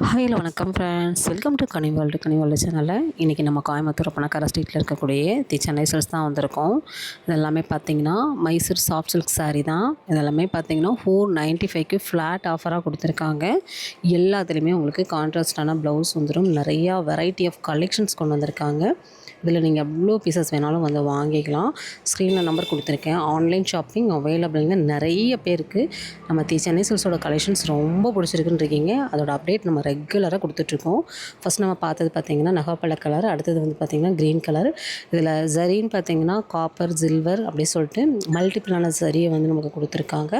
Hi hello வணக்கம் friends welcome to Kani கனிவால்டு சேனலில் இன்றைக்கி நம்ம கோயம்புத்தூர் பணக்கார ஸ்ட்ரீட்டில் இருக்கக்கூடிய தி சென்னை சில்ஸ் தான் வந்திருக்கோம். இதெல்லாமே பார்த்தீங்கன்னா மைசூர் சாஃப்ட் சில்க் சாரீ தான். இதெல்லாமே பார்த்தீங்கன்னா ஃபோர் நைன்ட்டி ஃபைவ்க்கு ஃப்ளாட் ஆஃபராக கொடுத்துருக்காங்க. எல்லாத்துலேயுமே உங்களுக்கு கான்ட்ராஸ்டான ப்ளவுஸ் வந்துடும் நிறையா வெரைட்டி ஆஃப் கலெக்ஷன்ஸ் கொண்டு வந்திருக்காங்க. இதில் நீங்கள் எவ்வளோ பீசஸ் வேணாலும் வந்து வாங்கிக்கலாம். ஸ்க்ரீனில் நம்பர் கொடுத்துருக்கேன். ஆன்லைன் ஷாப்பிங் அவைலபிள்ங்க நிறைய பேருக்கு நம்ம தி சென்னை சில்ஸோட கலெக்ஷன்ஸ் ரொம்ப பிடிச்சிருக்குன்னு இருக்கீங்க. அதோட அப்டேட் நம்ம ரெகுலராக கொடுத்துட்ருக்கோம். ஃபஸ்ட் நம்ம பார்த்தது பார்த்தீங்கன்னா நகாப்பழ கலர் அடுத்தது வந்து பார்த்திங்கன்னா க்ரீன் கலர் இதில் ஜரின்னு பார்த்தீங்கன்னா காப்பர் சில்வர் அப்படி சொல்லிட்டு மல்டிபிளான சரியை வந்து நமக்கு கொடுத்துருக்காங்க.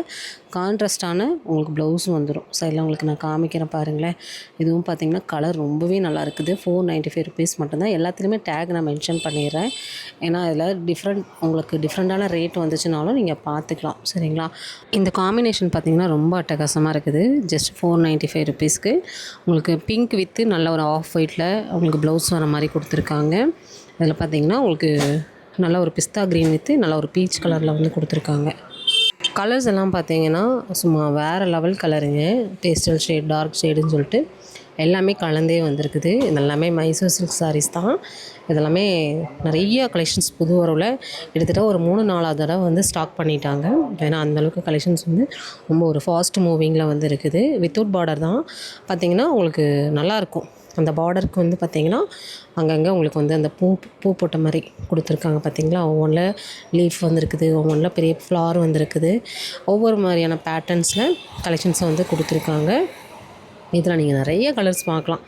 கான்ட்ராஸ்டான உங்களுக்கு ப்ளவுஸும் வந்துடும் சைடில் உங்களுக்கு நான் காமிக்கிறேன் பாருங்களேன். இதுவும் பார்த்தீங்கன்னா கலர் ரொம்பவே நல்லா இருக்குது. ஃபோர் நைன்ட்டி ஃபைவ் ருபீஸ் மட்டும்தான். எல்லாத்துலேயுமே டேக் நம்ம மென்ஷன் பண்ணிடுறேன். ஏன்னா இதில் டிஃப்ரெண்ட் உங்களுக்கு டிஃப்ரெண்ட்டான ரேட் வந்துச்சுனாலும் நீங்கள் பார்த்துக்கலாம் சரிங்களா? இந்த காம்பினேஷன் பார்த்தீங்கன்னா ரொம்ப அட்டகாசமாக இருக்குது. ஜஸ்ட் ஃபோர் நைன்ட்டி ஃபைவ் ருபீஸ்க்கு உங்களுக்கு பிங்க் வித்து நல்ல ஒரு ஆஃப் ஒயிட்டில் உங்களுக்கு ப்ளவுஸ் வர மாதிரி கொடுத்துருக்காங்க. இதில் பார்த்தீங்கன்னா உங்களுக்கு நல்ல ஒரு பிஸ்தா க்ரீன் வித்து நல்ல ஒரு பீச் கலரில் வந்து கொடுத்துருக்காங்க. கலர்ஸ் எல்லாம் பார்த்தீங்கன்னா சும்மா வேறு லெவல் கலருங்க பேஸ்டல் ஷேட் டார்க் ஷேடுன்னு சொல்லிட்டு எல்லாமே கலந்தே வந்திருக்குது. இதெல்லாமே மைசூர் சில்க் சாரீஸ் தான். இதெல்லாமே நிறைய கலெக்ஷன்ஸ் புது வரவில் கிட்டத்தட்ட ஒரு மூணு நாலாவது தடவை வந்து ஸ்டாக் பண்ணிட்டாங்க. ஏன்னா அந்தளவுக்கு கலெக்ஷன்ஸ் வந்து ரொம்ப ஒரு ஃபாஸ்ட் மூவிங்கில் வந்து இருக்குது வித்தவுட் பார்டர் தான். பார்த்திங்கன்னா உங்களுக்கு நல்லாயிருக்கும் அந்த பார்டருக்கு வந்து பார்த்திங்கன்னா அங்கங்கே உங்களுக்கு வந்து அந்த பூ பூ போட்ட மாதிரி கொடுத்துருக்காங்க பார்த்தீங்களா ஒவ்வொன்றில் லீஃப் வந்திருக்குது. ஒவ்வொன்றில் பெரிய ஃப்ளார் வந்திருக்குது. ஒவ்வொரு மாதிரியான பேட்டர்ன்ஸில் கலெக்ஷன்ஸை வந்து கொடுத்துருக்காங்க. இதில் நீங்கள் நிறைய கலர்ஸ் பார்க்கலாம்.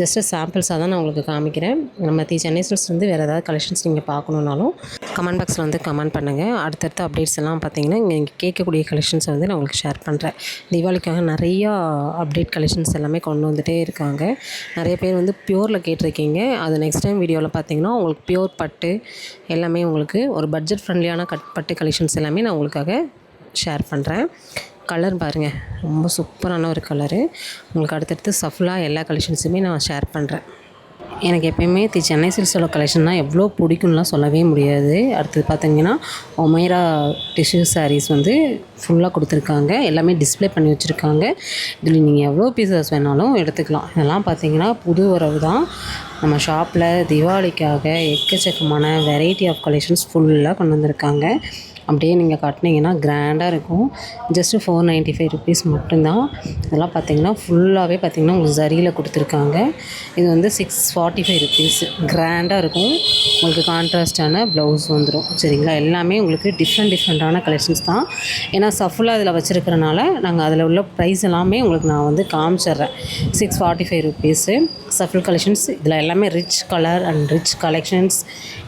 ஜஸ்ட்டு சாம்பிள்ஸாக தான் நான் உங்களுக்கு காமிக்கிறேன். நம்ம தி சென்னை சில்ஸ் வந்து வேறு ஏதாவது கலெக்ஷன்ஸ் நீங்கள் பார்க்கணுன்னாலும் கமெண்ட் பாக்ஸில் வந்து கமெண்ட் பண்ணுங்கள் அடுத்தடுத்த அப்டேட்ஸ் எல்லாம் பார்த்தீங்கன்னா இங்கே இங்கே கேட்கக்கூடிய கலெக்ஷன்ஸ் வந்து நான் உங்களுக்கு ஷேர் பண்ணுறேன் தீபாவளிக்காக நிறையா அப்டேட் கலெக்ஷன்ஸ் எல்லாமே கொண்டு வந்துகிட்டே இருக்காங்க. நிறைய பேர் வந்து பியூரில் கேட்டிருக்கீங்க. அது நெக்ஸ்ட் டைம் வீடியோவில் பார்த்தீங்கன்னா உங்களுக்கு பியூர் பட்டு எல்லாமே உங்களுக்கு ஒரு பட்ஜெட் ஃப்ரெண்ட்லியான கட் பட்டு கலெக்ஷன்ஸ் எல்லாமே நான் உங்களுக்காக ஷேர் பண்ணுறேன் கலர் பாருங்கள் ரொம்ப சூப்பரான ஒரு கலரு உங்களுக்கு அடுத்தடுத்து சஃபுல்லாக எல்லா கலெக்ஷன்ஸுமே நான் ஷேர் பண்ணுறேன் எனக்கு எப்பயுமே தி சென்னை சில்ஸோட கலெக்ஷன்னா எவ்வளோ பிடிக்கும்லாம் சொல்லவே முடியாது. அடுத்தது பார்த்தீங்கன்னா ஒமைரா டிஷ்யூ சாரீஸ் வந்து ஃபுல்லாக கொடுத்துருக்காங்க. எல்லாமே டிஸ்ப்ளே பண்ணி வச்சுருக்காங்க. இதில் நீங்கள் எவ்வளோ பீசஸ் வேணாலும் எடுத்துக்கலாம். இதெல்லாம் பார்த்தீங்கன்னா புது உறவு தான். நம்ம ஷாப்பில் தீபாவளிக்காக எக்கச்சக்கமான வெரைட்டி ஆஃப் கலெக்ஷன்ஸ் ஃபுல்லாக கொண்டு வந்திருக்காங்க. அப்படியே நீங்கள் கட்டினீங்கன்னா கிராண்டாக இருக்கும். Just four ninety five rupees மட்டும்தான். இதெல்லாம் பார்த்தீங்கன்னா ஃபுல்லாகவே பார்த்திங்கன்னா உங்களுக்கு ஜரியில் கொடுத்துருக்காங்க. இது வந்து சிக்ஸ் ஃபார்ட்டி ஃபைவ் ருபீஸ் கிராண்டாக இருக்கும். உங்களுக்கு கான்ட்ராஸ்டான ப்ளவுஸ் வந்துடும் சரிங்களா? எல்லாமே உங்களுக்கு டிஃப்ரெண்ட் டிஃப்ரெண்ட்டான கலெக்ஷன்ஸ் தான். ஏன்னா சஃபுல்லாக அதில் வச்சுருக்கிறனால நாங்கள் அதில் உள்ள ப்ரைஸ் எல்லாமே உங்களுக்கு நான் வந்து காமிச்சிட்றேன். சிக்ஸ் ஃபார்ட்டி ஃபைவ் ருபீஸு சஃபுல் கலெக்ஷன்ஸ் இதில் எல்லாமே rich colour and rich collections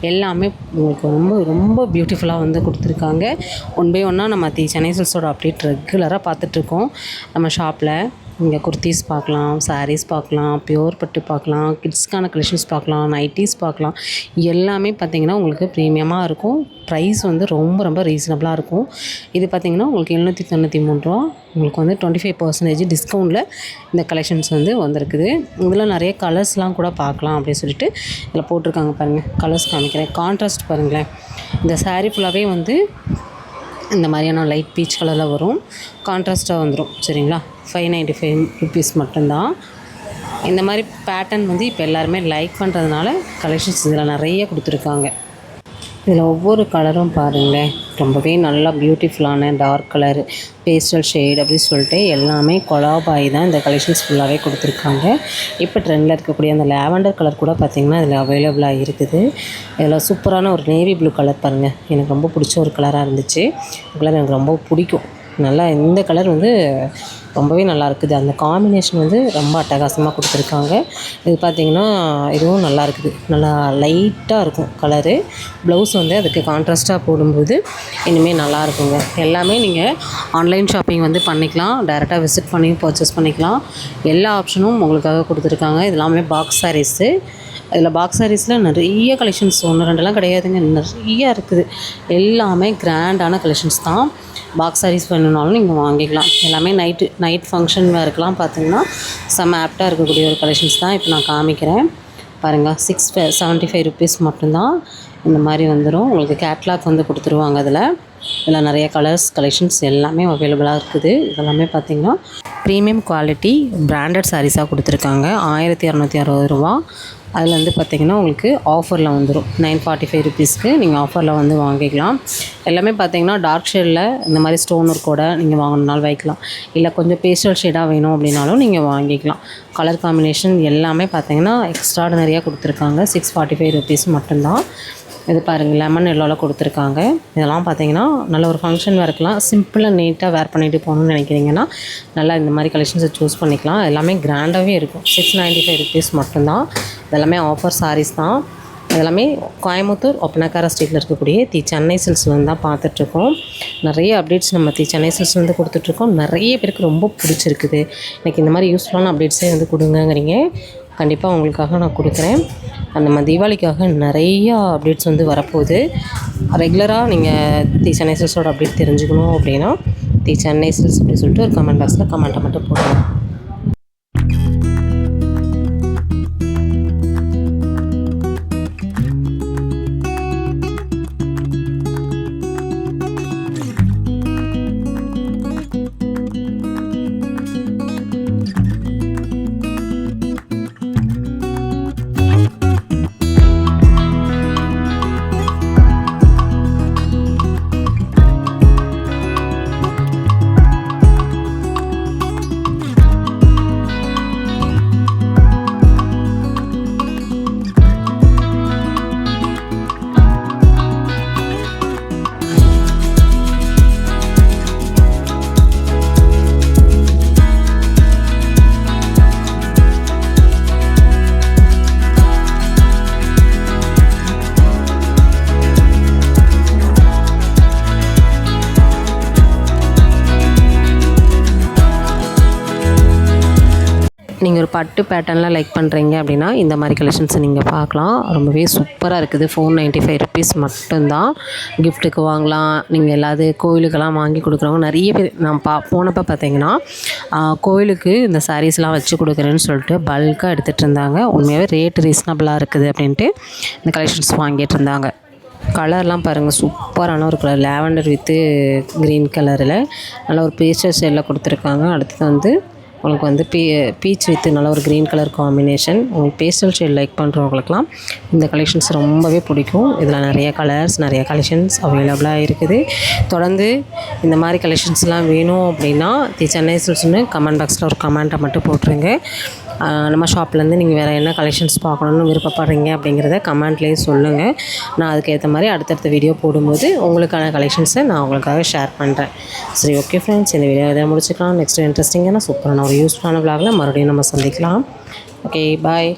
எல்லாமே உங்களுக்கு ரொம்ப ரொம்ப பியூட்டிஃபுல்லாக வந்து கொடுத்துருக்காங்க. ஒன் பை ஒன்னாக நம்ம தி சென்னை சில்ஸோட அப்டேட் ரெகுலராக பார்த்துட்ருக்கோம் நம்ம ஷாப்பில் இங்கே குர்த்திஸ் பார்க்கலாம் சாரீஸ் பார்க்கலாம் பியூர் பட்டு பார்க்கலாம் கிட்ஸ்க்கான கலெக்ஷன்ஸ் பார்க்கலாம் நைட்டிஸ் பார்க்கலாம். எல்லாமே பார்த்திங்கன்னா உங்களுக்கு ப்ரீமியமாக இருக்கும். ப்ரைஸ் வந்து ரொம்ப ரொம்ப ரீசனபிளாக இருக்கும். இது பார்த்திங்கன்னா உங்களுக்கு எழுநூற்றி தொண்ணூற்றி மூணு ரூபா. உங்களுக்கு வந்து டுவெண்ட்டி ஃபைவ் பர்சன்டேஜ் டிஸ்கவுண்ட்டில் இந்த கலெக்ஷன்ஸ் வந்து வந்திருக்குது. இதில் நிறைய கலர்ஸ்லாம் கூட பார்க்கலாம் அப்படின்னு சொல்லிட்டு இதில் போட்டிருக்காங்க பாருங்கள் கலர்ஸ் காமிக்கிறேன். கான்ட்ராஸ்ட் பாருங்களேன். இந்த சாரீ ஃபுல்லாகவே வந்து இந்த மாதிரியான லைட் பீச் கலரில் வரும். கான்ட்ராஸ்ட்டாக வந்துடும் சரிங்களா? ஃபைவ் நைன்ட்டி ஃபைவ் ருபீஸ் மட்டும்தான். இந்த மாதிரி பேட்டர்ன் வந்து இப்போ எல்லாருமே லைக் பண்ணுறதுனால கலெக்ஷன்ஸ் இதில் நிறைய கொடுத்துருக்காங்க. இதில் ஒவ்வொரு கலரும் பாருங்களேன். ரொம்பவே நல்லா பியூட்டிஃபுல்லான டார்க் கலர் பேஸ்டல் ஷேட் அப்படி சொல்லிட்டு எல்லாமே கொலாபாய் தான் இந்த கலெக்ஷன்ஸ் ஃபுல்லாகவே கொடுத்துருக்காங்க. இப்போ ட்ரெண்டில் இருக்கக்கூடிய அந்த லாவெண்டர் கலர் கூட பார்த்திங்கன்னா இதில் அவைலபிளாக இருக்குது. இதில் சூப்பரான ஒரு நேவி ப்ளூ கலர் பாருங்கள் எனக்கு ரொம்ப பிடிச்ச ஒரு கலராக இருந்துச்சு. கலர் எனக்கு ரொம்ப பிடிக்கும். நல்லா இந்த கலர் வந்து ரொம்பவே நல்லா இருக்குது. அந்த காம்பினேஷன் வந்து ரொம்ப அட்டகாசமாக கொடுத்துருக்காங்க. இது பார்த்திங்கன்னா இதுவும் நல்லா இருக்குது. நல்லா லைட்டாக இருக்கும் கலரு ப்ளவுஸ் வந்து அதுக்கு கான்ட்ராஸ்ட்டாக போடும்போது இனிமேல் நல்லா இருக்குங்க. எல்லாமே நீங்கள் ஆன்லைன் ஷாப்பிங் வந்து பண்ணிக்கலாம். டைரெக்டாக விசிட் பண்ணி பர்ச்சேஸ் பண்ணிக்கலாம். எல்லா ஆப்ஷனும் உங்களுக்காக கொடுத்துருக்காங்க. இதெல்லாமே பாக்ஸ் சாரீஸு அதில் பாக்ஸ் சாரீஸில் நிறைய கலெக்ஷன்ஸ் ஒன்று ரெண்டெல்லாம் கிடையாதுங்க. நிறைய இருக்குது. எல்லாமே கிராண்டான கலெக்ஷன்ஸ் தான். பாக்ஸ் சாரீஸ் வேணும்னாலும் நீங்கள் வாங்கிக்கலாம். எல்லாமே நைட்டு நைட் ஃபங்க்ஷன் வேறுக்கெலாம் பார்த்தீங்கன்னா செம்ம ஆப்டாக இருக்கக்கூடிய ஒரு கலெக்ஷன்ஸ் தான் இப்போ நான் காமிக்கிறேன். பாருங்கள் சிக்ஸ் செவன்ட்டி ஃபைவ் ருபீஸ் மட்டும்தான் இந்த மாதிரி வந்துடும் உங்களுக்கு கேட்லாக் வந்து கொடுத்துருவாங்க அதில். இதில் நிறைய கலர்ஸ் கலெக்ஷன்ஸ் எல்லாமே அவைலபிளாக இருக்குது. இதெல்லாமே பார்த்திங்கன்னா ப்ரீமியம் குவாலிட்டி பிராண்டட் சாரீஸாக கொடுத்துருக்காங்க. ஆயிரத்தி இரநூத்தி அறுபது ரூபா. அதில் வந்து பார்த்திங்கன்னா உங்களுக்கு ஆஃபரில் வந்துடும். நைன் ஃபார்ட்டி ஃபைவ் ருபீஸ்க்கு நீங்கள் ஆஃபரில் வந்து வாங்கிக்கலாம். எல்லாமே பார்த்தீங்கன்னா டார்க் ஷேடில் இந்த மாதிரி ஸ்டோன் ஒர்க்கோட நீங்கள் வாங்கணுனாலும் வைக்கலாம் இல்லை கொஞ்சம் பேஸ்டல் ஷேடாக வேணும் அப்படின்னாலும் நீங்கள் வாங்கிக்கலாம். கலர் காம்பினேஷன் எல்லாமே பார்த்தீங்கன்னா எக்ஸ்ட்ராடனரியாக கொடுத்துருக்காங்க. சிக்ஸ் ஃபார்ட்டி ஃபைவ் ருபீஸ் மட்டும்தான். இது பாருங்கள் லெமன் எல்லோவில் கொடுத்துருக்காங்க. இதெல்லாம் பார்த்தீங்கன்னா நல்ல ஒரு ஃபங்க்ஷன் வேர்க்கெலாம் சிம்பிளாக நீட்டாக வேர் பண்ணிட்டு போகணும்னு நினைக்கிறீங்கன்னா நல்லா இந்த மாதிரி கலெக்ஷன்ஸை சூஸ் பண்ணிக்கலாம். எல்லாமே கிராண்டாகவே இருக்கும். சிக்ஸ் நைன்ட்டி ஃபைவ் ருபீஸ் மட்டும்தான். இதெல்லாமே ஆஃபர் சாரீஸ் தான். இதெல்லாமே கோயம்புத்தூர் ஒப்பனக்கார ஸ்ட்ரீட்டில் இருக்கக்கூடிய தி சென்னை சில்ஸ்லேருந்து தான் பார்த்துட்ருக்கோம் நிறைய அப்டேட்ஸ் நம்ம தி சென்னை சில்ஸ்லேருந்து கொடுத்துட்ருக்கோம் நிறைய பேருக்கு ரொம்ப பிடிச்சிருக்குது. எனக்கு இந்த மாதிரி யூஸ்ஃபுல்லான அப்டேட்ஸே வந்து கொடுங்கங்கிறீங்க. கண்டிப்பாக உங்களுக்காக நான் கொடுக்குறேன். நம்ம தீபாவளிக்காக நிறையா அப்டேட்ஸ் வந்து வரப்போகுது. ரெகுலராக நீங்கள் தி சென்னை சில்ஸோட அப்டேட் தெரிஞ்சுக்கணும் அப்படின்னா தி சென்னை சில்ஸ் அப்படின்னு சொல்லிட்டு ஒரு கமெண்ட் பாக்ஸில் கமெண்ட்டை மட்டும் போடுங்க. நீங்கள் ஒரு பட்டு பேட்டர்னில் லைக் பண்ணுறீங்க அப்படின்னா இந்த மாதிரி கலெக்ஷன்ஸை நீங்கள் பார்க்கலாம். ரொம்பவே சூப்பராக இருக்குது. ஃபோர் நைன்ட்டி ஃபைவ் ருபீஸ் மட்டும்தான் கிஃப்ட்டுக்கு வாங்கலாம். நீங்கள் எல்லாது கோயிலுக்கெல்லாம் வாங்கி கொடுக்குறவங்க நிறைய பேர் நான் பா போனப்போ பார்த்தீங்கன்னா கோயிலுக்கு இந்த சாரீஸ்லாம் வச்சு கொடுக்குறேன்னு சொல்லிட்டு பல்காக எடுத்துகிட்டு இருந்தாங்க. உண்மையாகவே ரேட் ரீசனபிளாக இருக்குது அப்படின்ட்டு இந்த கலெக்ஷன்ஸ் வாங்கிட்டு இருந்தாங்க. கலர்லாம் பாருங்கள் சூப்பரான ஒரு கலர் லேவண்டர் வித்து க்ரீன் கலரில் நல்லா ஒரு பேஸ்டர் ஷேடில் கொடுத்துருக்காங்க. அடுத்தது வந்து உங்களுக்கு வந்து பீ பீச் வித் நல்ல ஒரு க்ரீன் கலர் காம்பினேஷன் உங்களுக்கு பேஸ்டல் ஷேட் லைக் பண்ணுறவங்களுக்குலாம் இந்த கலெக்ஷன்ஸ் ரொம்பவே பிடிக்கும். இதில் நிறைய கலர்ஸ் நிறைய கலெக்ஷன்ஸ் அவைலபிளாக இருக்குது. தொடர்ந்து இந்த மாதிரி கலெக்ஷன்ஸ்லாம் வேணும் அப்படின்னா தி சென்னை சில்ஸ்னு கமெண்ட் பாக்ஸில் ஒரு கமெண்ட்டை மட்டும் போட்டுருங்க. நம்ம ஷாப்லேருந்து நீங்கள் வேறு என்ன கலெக்ஷன்ஸ் பார்க்கணுன்னு விருப்பப்படுறீங்க அப்படிங்கிறத கமெண்ட்லேயே சொல்லுங்கள். நான் அதுக்கேற்ற மாதிரி அடுத்தடுத்த வீடியோ போடும்போது உங்களுக்கான கலெக்ஷன்ஸை நான் உங்களுக்காக ஷேர் பண்ணுறேன் சரி ஓகே ஃப்ரெண்ட்ஸ் இந்த வீடியோ இதை முடிச்சுக்கலாம். நெக்ஸ்ட் இன்ட்ரெஸ்டிங்கான சூப்பரான ஒரு யூஸ்ஃபுல்லான விளாகில் மறுபடியும் நம்ம சந்திக்கலாம். Okay bye